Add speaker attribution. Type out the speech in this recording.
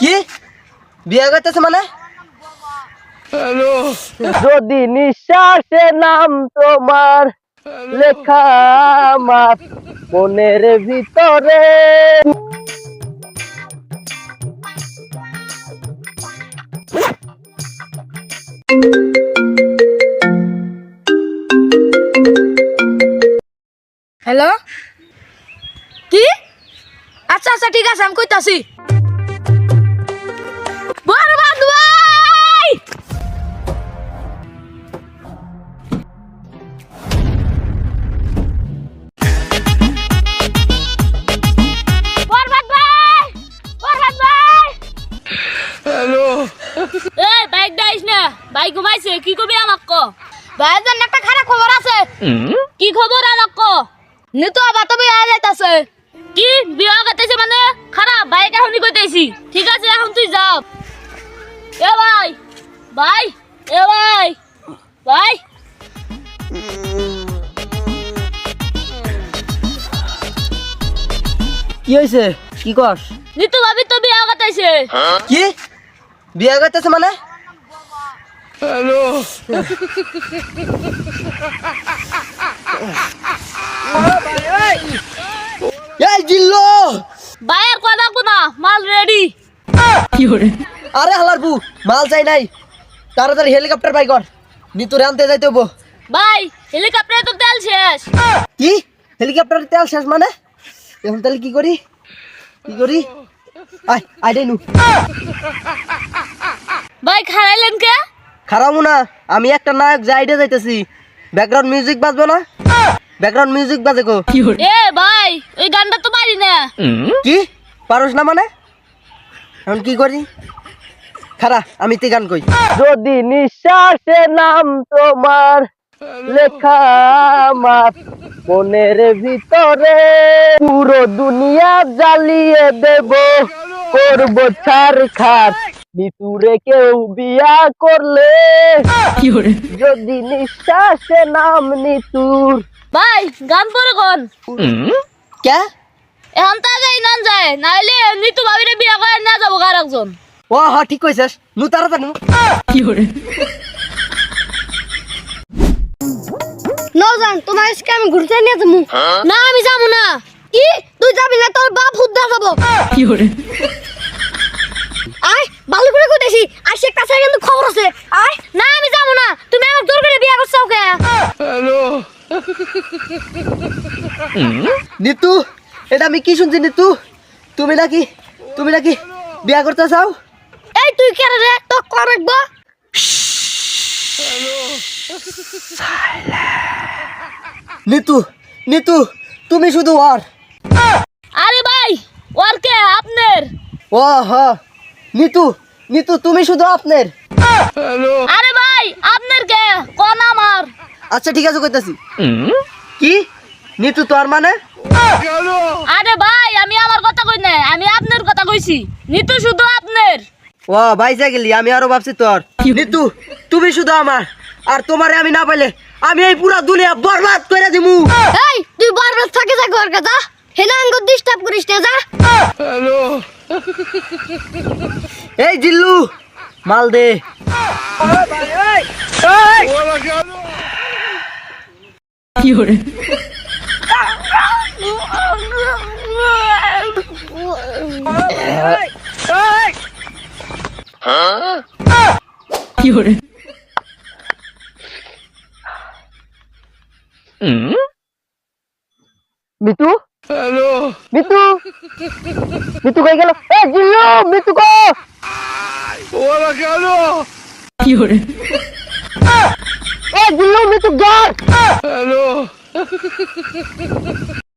Speaker 1: কি? বিয়ে করতেছে মানে? যদি নিঃশ্বাসে নাম তোমার লেখা আমার মনের ভিতরে।
Speaker 2: হ্যালো? কি? আচ্ছা আচ্ছা ঠিক আছে আমি কইতাছি। হ্যালো। এই বাইক দাইস না। বাইক ঘুমাইছে কি কবি আমাক ক? ভাইয়ের জন্য একটা খারাপ খবর আছে। কি খবর আমাক ক? নিতু আবার তো বিয়া যাইতাছে। কি? বিয়া করতেছে মানে? খারাপ বাইক এখনই কইতেছি ঠিক আছে এখন তুই যাও এ ভাই ভাই এ ভাই ভাই।
Speaker 1: কি হয়েছে কি কস?
Speaker 2: নিতু ভাবি তো বিয়া করতেছে
Speaker 1: কি? বিয়ে করতেছে মানে? এই জিল্লো!
Speaker 2: ভাইয়ের কথা কোনা মাল রেডি
Speaker 1: আরে হালার বু মাল চাই নাই। তাড়াতাড়ি হেলিকপ্টার বাই কর। নিতুরে আনতে যাইতে হব
Speaker 2: ভাই হেলিকপ্টারে তো তেল শেষ।
Speaker 1: কি? হেলিকপ্টার তেল শেষ মানে? এখন তাহলে কি করি? কি করি? আয় আইডাই নু।
Speaker 2: খারাইলেন কে?
Speaker 1: না আমি একটা নায়ক যে আইডে যাইতেছি। ব্যাকগ্রাউন্ড মিউজিক বাজবে না? ব্যাকগ্রাউন্ড মিউজিক বাজে গো
Speaker 2: এ ভাই ওই গানটা তো পারি না।
Speaker 1: কি? পারস না মানে? এখন কি করি? খারা আমি তে গান কই। যদি নিঃশ্বাসে নাম তোমার লেখা আমার মনের ভিতরে পুরো দুনিয়া জ্বালিয়ে দেব করব ছাড় খাট। নিতুরে কেউ বিয়া করলে? যদি নিঃশ্বাসে নাম নিতুর।
Speaker 2: ভাই গান পরে কোন?
Speaker 1: কে?
Speaker 2: এখন তা যাই যায় নাইলে নিতু ভাবিরে বিয়া করে না যাব কার একজন।
Speaker 1: ও হ ঠিক কইছিস। নু তাড়াতাড়ি নু
Speaker 2: নজান তোমার আজকে আমি ঘুরতে নিয়ে যাব। না আমি যাব না। কি তুই যাবি না তোর বাপ হুদ্দা যাব আয় করে কইতেছি আশে কাছে কিন্তু খবর আছে। আয় না আমি যাব না। তুমি আমার জোর করে বিয়া করছ কে
Speaker 1: নিতু এটা আমি কি শুনছি নিতু? তুমি নাকি তুমি নাকি বিয়া করতে চাও?
Speaker 2: এই তুই কে রে? তো করব
Speaker 1: নিতু নিতু তুমি শুধু ওর।
Speaker 2: আরে ভাই ওর কে? আপনার?
Speaker 1: ও হ নিতু নিতু তুমি শুধু আপনার।
Speaker 2: আরে ভাই আপনার কে? কোন আমার?
Speaker 1: আচ্ছা ঠিক আছে কইতাছি। কি? নিতু তোর মানে?
Speaker 2: আরে ভাই আমি আমার কথা কই না আমি আপনার কথা কইছি। নিতু শুধু আপনার।
Speaker 1: ও বাইসা গেলি আমি আরও ভাবছি তোর। নিতু তুমি শুধু আমার আর তোমারে আমি না পাইলে আমি এই পুরা দুনিয়া বরবাদ করে দিমু।
Speaker 2: এই তুই বারবার থাকে যা ঘর কথা হেনা আঙ্গ ডিস্টার্ব করিস না যা।
Speaker 1: এই জিল্লু মাল দে। মিতু? মিতু? মিতু কই গেল? এ জিল্লু মিতু কো এ জিল্লু মিতু গর